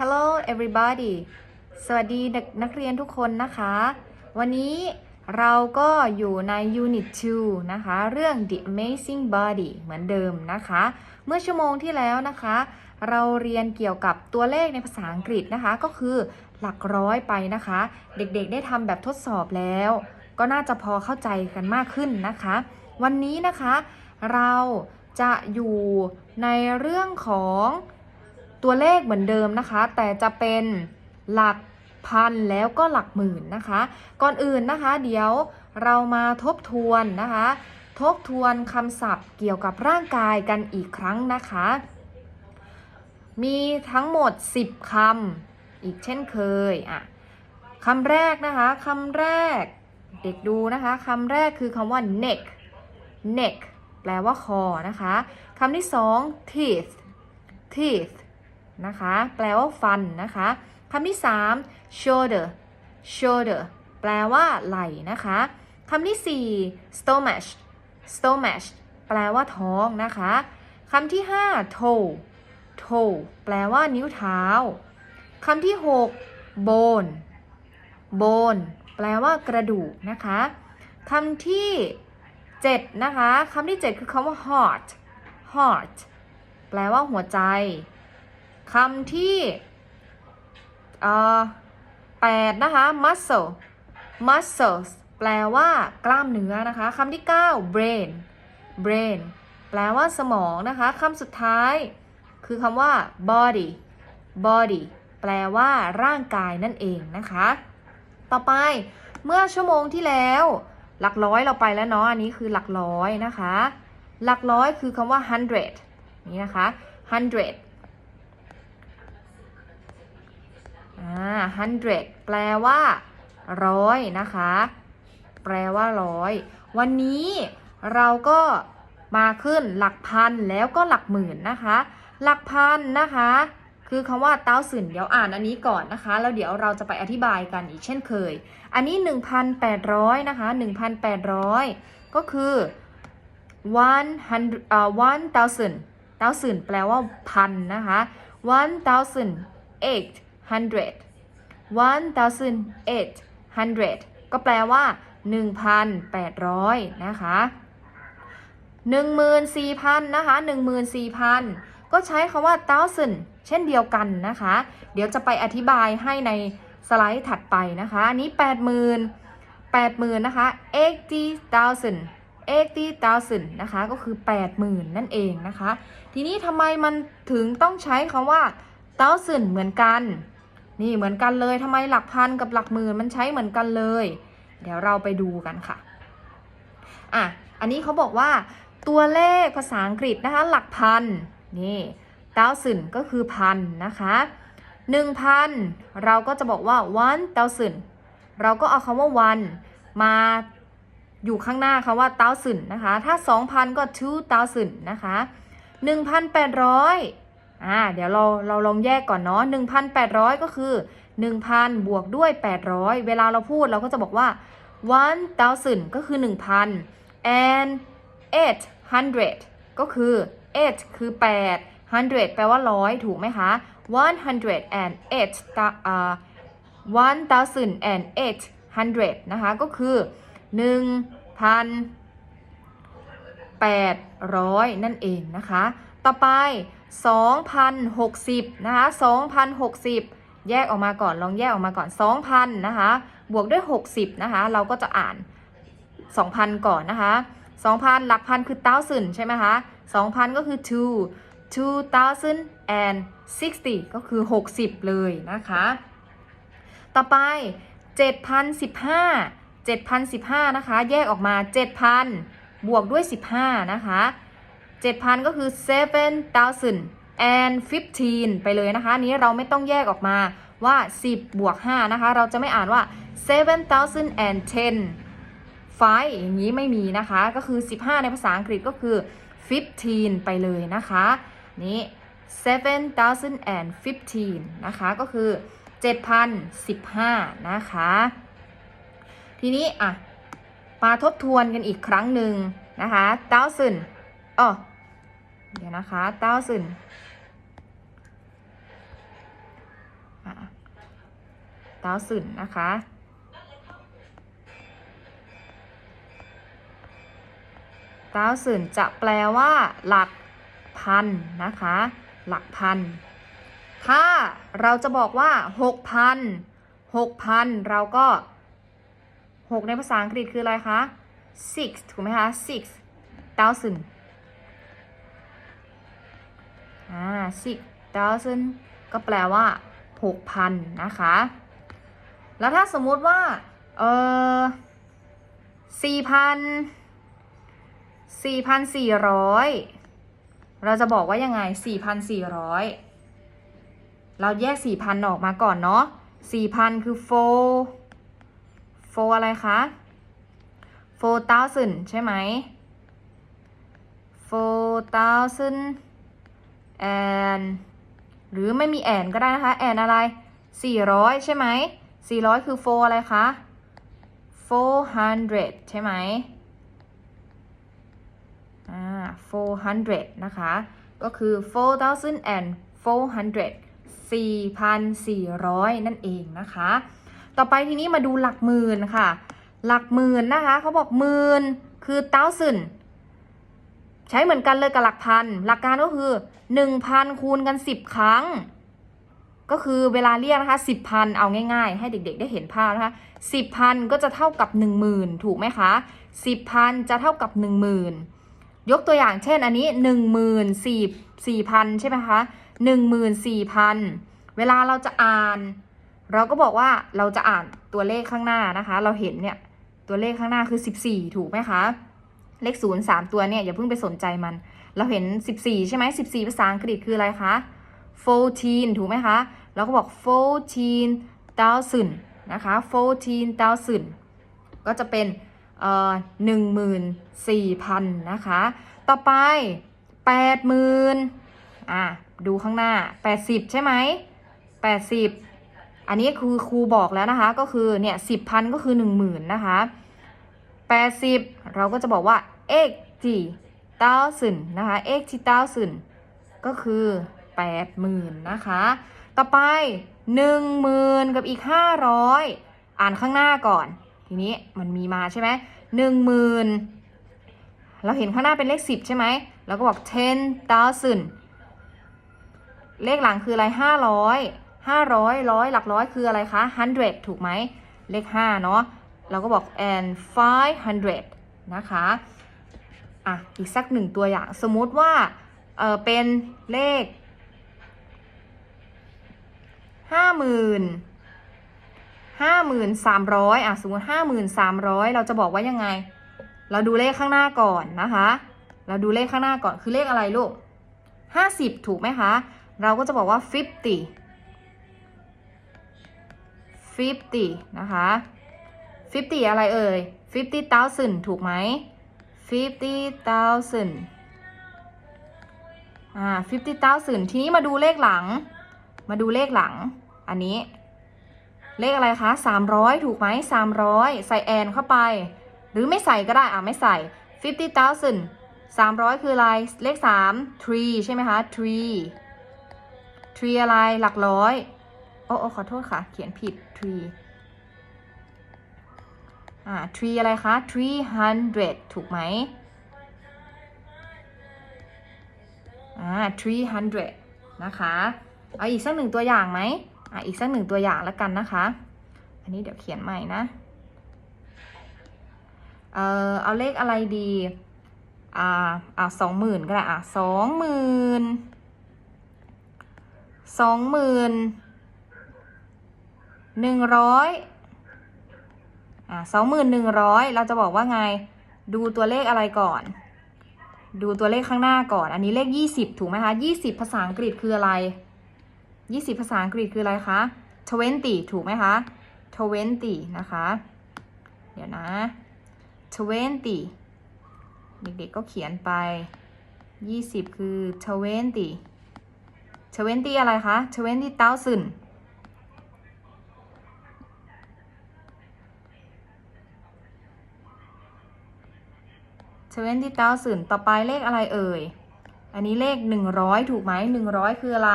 Hello everybody สวัสดีนักเรียนทุกคนนะคะ วันนี้เราก็อยู่ใน Unit 2 นะคะ เรื่อง The Amazing Body เหมือนเดิมนะคะ เมื่อชั่วโมงที่แล้วนะคะ เราเรียนเกี่ยวกับตัวเลขในภาษาอังกฤษนะคะ ก็คือหลักร้อยไปนะคะ เด็กๆได้ทำแบบทดสอบแล้ว ก็น่าจะพอเข้าใจกันมากขึ้นนะคะ วันนี้นะคะ เราจะอยู่ในเรื่องของ ตัวเลขเหมือนเดิมนะคะ แต่จะเป็นหลักพันแล้วก็หลักหมื่นนะคะ ก่อนอื่นนะคะ เดี๋ยวเรามาทบทวนนะคะ ทบทวนคำศัพท์เกี่ยวกับร่างกายกันอีกครั้งนะคะ มีทั้งหมด 10คำอีกเช่นเคยอะคำแรกนะคะคำแรกเด็กดูนะคะคำแรกคือคำว่า neck neck แปลว่าคอนะคะคำที่สอง teeth teeth นะคะ แปลว่าฟันนะคะคำที่สาม shoulder shoulder แปลว่าไหล่นะคะคำที่สี่ stomach stomach แปลว่าท้องนะคะคำที่ห้า toe toe แปลว่านิ้วเท้าคำที่หก bone bone แปลว่ากระดูกนะคะคำที่7นะคะคำที่7คือคำว่า heart heart แปลว่าหัวใจ คำที่เอ่อ8นะคะ muscle muscles แปลว่ากล้ามเนื้อนะคะคำที่ 9 brain brain แปลว่าสมองนะคะคำสุดท้าย คือคำว่า body body แปลว่าร่างกายนั่นเองนะคะ ต่อไปเมื่อชั่วโมงที่แล้ว หลักร้อยเราไปแล้วเนาะอันนี้คือหลักร้อยนะคะ หลักร้อยคือคำว่า hundred นี่นะคะ hundred อ่า hundred แปลว่าร้อยนะคะ แปลว่าร้อย วันนี้เราก็มาขึ้นหลักพันแล้วก็หลักหมื่นนะคะ หลักพันนะคะ คือคำว่าเต้าสื่นเดี๋ยวอ่านอันนี้ก่อนนะคะ แล้วเดี๋ยวเราจะไปอธิบายกันอีกเช่นเคย อันนี้ 1,800 นะคะ 1,800 ก็คือ one hundred อ่อ one thousand thousand แปลว่าพันนะคะ one thousand eight hundred one thousand eight hundred ก็แปลว่า 1,800 นะคะ 14,000 นะคะ 14,000 ก็ใช้คำว่า thousand เช่นเดียวกันนะคะ เดี๋ยวจะไปอธิบายให้ในสไลด์ถัดไปนะคะ อันนี้ 80,000 80,000 นะคะ 80,000 80,000 นะคะ ก็คือ 80,000 นั่นเองนะคะ ทีนี้ทำไมมันถึงต้องใช้คำว่า thousand เหมือนกัน นี่เหมือนกันเลยทำไมหลักพันกับหลักหมื่นมันใช้เหมือนกันเลย เดี๋ยวเราไปดูกันค่ะอะอันนี้เขาบอกว่า ตัวเลขภาษาอังกฤษนะคะ หลักพันนี่ thousand ก็คือพันนะคะ1,000เราก็จะบอกว่า one thousand เราก็เอาคำว่า one มาอยู่ข้างหน้าคำว่า thousand นะคะ ถ้า2,000ก็ two thousand นะคะ1,800อ่ อ่าเดี๋ยวเราเราลองแยกก่อนเนาะ1,800 ก็คือ 1,000 บวกด้วย 800 เวลาเราพูดเราก็จะบอกว่า one thousand ก็คือ 1,000 and 800 ก็คือ 8 คือ 8 100 แปลว่าร้อยถูกไหมคะ100 and 8อ่า1,800 นะคะ ก็คือ 1,800 นั่นเองนะคะ ต่อไป 2,060นะคะ2,060 แยกออกมาก่อนลองแยกออกมาก่อน 2,000นะคะบวกด้วย 60นะคะเราก็จะอ่าน 2,000 ก่อนนะคะ 2,000 หลักพันคือ thousand ใช่ไหมคะ 2,000 ก็คือ two 2060ก็คือ 60 เลยนะคะ ต่อไป 7,015 7,015 นะคะ แยกออกมา 7,000 บวกด้วย 15 นะคะ 7,000 ก็คือ 7,000 and 15 ไปเลยนะคะ นี้เราไม่ต้องแยกออกมาว่า 10 บวก 5 นะคะ เราจะไม่อ่านว่า 7,010ไฟอย่างนี้ไม่มีนะคะ ก็คือ 15 ในภาษาอังกฤษก็คือ 15 ไปเลยนะคะ นี่7,015 นะคะ ก็คือ 7,015 นะคะ ทีนี้ อะ มาทบทวนกันอีกครั้งหนึ่งนะคะ thousand อ๋อ เดี๋ยวนะคะ thousand thousand นะคะ thousand จะแปลว่า หลักพันนะคะ หลักพัน ถ้าเราจะบอกว่า6,000 6,000เราก็6ในภาษาอังกฤษคืออะไรคะ six ถูกไหมคะ six thousand สิบ thousand ก็แปลว่าหกพันนะคะ แล้วถ้าสมมุติว่า เออสี่พันสี่พันสี่ร้อยเราจะบอกว่ายังไงสี่พันสี่ร้อยเราแยกสี่พันออกมาก่อนเนาะสี่พันคือโฟโฟอะไรคะโฟ r thousand ใช่ไหมโฟ r thousand and หรือไม่มีแอนก็ได้นะคะ แอนอะไร 400 ใช่ไหม 400 คือ four อะไรคะ 400 ใช่ไหมอ่า400 นะคะ ก็คือ 4,400 4,400 นั่นเองนะคะ ต่อไปทีนี้มาดูหลักหมื่นค่ะ หลักหมื่นนะคะ เขาบอกหมื่นคือ thousand ใช้เหมือนกันเลยกับหลักพัน หลักการก็คือ1,000คูณกัน10ครั้ง ก็คือเวลาเรียกนะคะ10,000เอาง่ายๆ ให้เด็กๆ ได้เห็นภาพนะคะ10,000ก็จะเท่ากับ10,000ถูกไหมคะ10,000จะเท่ากับ10,000ยกตัวอย่างเช่นอันนี้14,000ใช่ไหมคะ14,000เวลาเราจะอ่าน เราก็บอกว่าเราจะอ่านตัวเลขข้างหน้านะคะ เราเห็นเนี่ยตัวเลขข้างหน้าคือ14ถูกไหมคะ เลขศูนย์สามตัวเนี่ยอย่าเพิ่งไปสนใจมัน เราเห็นสิบสี่ใช่ไหมสิบสี่ภาษาอังกฤษคืออะไรคะ fourteen ถูกไหมคะเราก็บอก fourteen thousand นะคะ fourteen thousand ก็จะเป็นเอ่อหนึ่งหมื่นสี่พันนะคะ ต่อไปแปดหมื่นอะดูข้างหน้าแปดสิบใช่ไหมแปดสิบอันนี้คือครูบอกแล้วนะคะ ก็คือเนี่ยสิบพันก็คือหนึ่งหมื่นนะคะแปดสิบ เราก็จะบอกว่า80 thousand นนะคะ80 thousand ก็คือ80,000นะคะ ต่อไป10,000กับอีก500อ่านข้างหน้าก่อน ทีนี้มันมีมาใช่ไหม10,000เราเห็นข้างหน้าเป็นเลข10ใช่ไหมเราก็บอก10,000เลขหลังคืออะไร500 500ร้อยหลักร้อยคืออะไรคะ100ถูกไหมเลข5เนาะเราก็บอก and 500 นะคะอะอีกสักหนึ่งตัวอย่าง สมมุติว่าเออเป็นเลขห้าหมื่นห้าหมื่นสามร้อยอะสมมติห้าหมื่นสามร้อยเราจะบอกว่ายังไง เราดูเลขข้างหน้าก่อนนะคะ เราดูเลขข้างหน้าก่อนคือเลขอะไรลูกห้าสิบถูกไหมคะ เราก็จะบอกว่า fifty fifty นะคะ fifty อะไรเอ่ย fifty thousand ถูกไหม fifty thousand อ่า fifty thousand ทีนี้มาดูเลขหลัง มาดูเลขหลัง อันนี้ เลขอะไรคะ300ถูกไหม300ใส่แอนเข้าไป หรือไม่ใส่ก็ได้ อะไม่ใส่ fifty thousand 300คืออะไร เลข3 tree ใช่ไหมคะ tree tree อะไรหลักร้อย โอ้โอ้ขอโทษค่ะ เขียนผิด tree อ่า tree อะไรคะ300ถูกไหมอ่า300นะคะ เอาอีกสักหนึ่งตัวอย่างไหมอะอีกสักหนึ่งตัวอย่างแล้วกันนะคะ อันนี้เดี๋ยวเขียนใหม่นะ เออเอาเลขอะไรดี อ่า อ่าสองหมื่นก็ได้ อะสองหมื่นสองหมื่นหนึ่งร้อย อ่าสองหมื่นหนึ่งร้อยเราจะบอกว่าไง ดูตัวเลขอะไรก่อน ดูตัวเลขข้างหน้าก่อน อันนี้เลขยี่สิบถูกไหมคะยี่สิบภาษาอังกฤษคืออะไรยี่สิบภาษาอังกฤษคืออะไรคะ twenty ถูกไหมคะ twenty นะคะ เดี๋ยวนะ twenty เด็กๆก็เขียนไปยี่สิบคือ twenty twenty อะไรคะ twenty thousand 20 thousand ต่อไปเลขอะไรเอ่ย อันนี้เลข100ถูกไหม100คืออะไร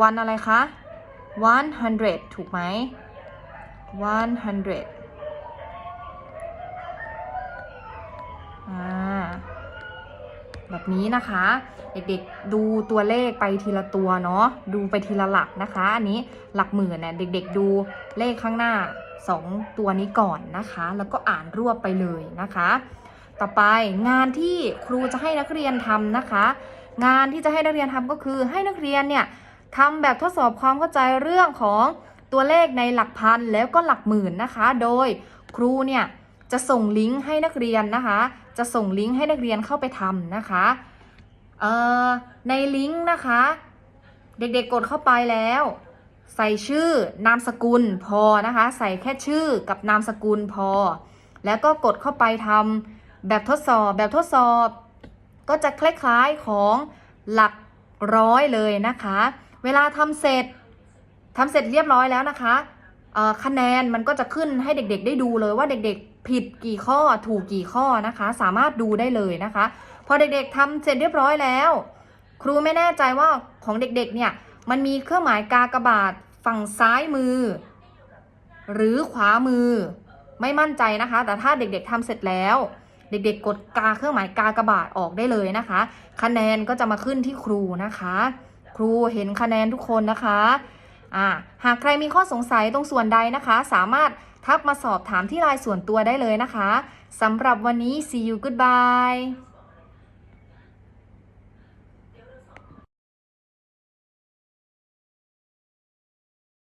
วันอะไรคะ100ถูกไหม100อ่าแบบนี้นะคะ เด็กๆดูตัวเลขไปทีละตัวเนาะดูไปทีละหลักนะคะ อันนี้หลักหมื่นเนี่ยเด็ก ๆ ดูเลขข้างหน้า 2 ตัวนี้ก่อนนะคะ แล้วก็อ่านรวบไปเลยนะคะ ต่อไปงานที่ครูจะให้นักเรียนทำนะคะ งานที่จะให้นักเรียนทำก็คือให้นักเรียนเนี่ยทำแบบทดสอบความเข้าใจเรื่องของตัวเลขในหลักพันแล้วก็หลักหมื่นนะคะ โดยครูเนี่ยจะส่งลิงก์ให้นักเรียนนะคะ จะส่งลิงก์ให้นักเรียนเข้าไปทำนะคะในลิงก์นะคะ เด็กๆกดเข้าไปแล้ว ใส่ชื่อนามสกุลพอนะคะ ใส่แค่ชื่อกับนามสกุลพอ แล้วก็กดเข้าไปทำ แบบทดสอบแบบทดสอบ ก็จะคล้ายๆของหลักร้อยเลยนะคะ เวลาทำเสร็จทำเสร็จเรียบร้อยแล้วนะคะคะแนนมันก็จะขึ้นให้เด็กๆ ได้ดูเลยว่าเด็กๆ ผิดกี่ข้อถูกกี่ข้อนะคะ สามารถดูได้เลยนะคะ พอเด็กๆทำเสร็จเรียบร้อยแล้ว ครูไม่แน่ใจว่าของเด็กๆเนี่ยมันมีเครื่องหมายกากบาทฝั่งซ้ายมือ หรือขวามือไม่มั่นใจนะคะ แต่ถ้าเด็กๆทำเสร็จแล้ว เด็กๆ กดกาเครื่องหมายกากระบาดออกได้เลยนะคะ คะแนนก็จะมาขึ้นที่ครูนะคะ ครูเห็นคะแนนทุกคนนะคะอ่าหากใครมีข้อสงสัยตรงส่วนใดนะคะ สามารถทักมาสอบถามที่ไลน์ส่วนตัวได้เลยนะคะสำหรับวันนี้ see you goodbye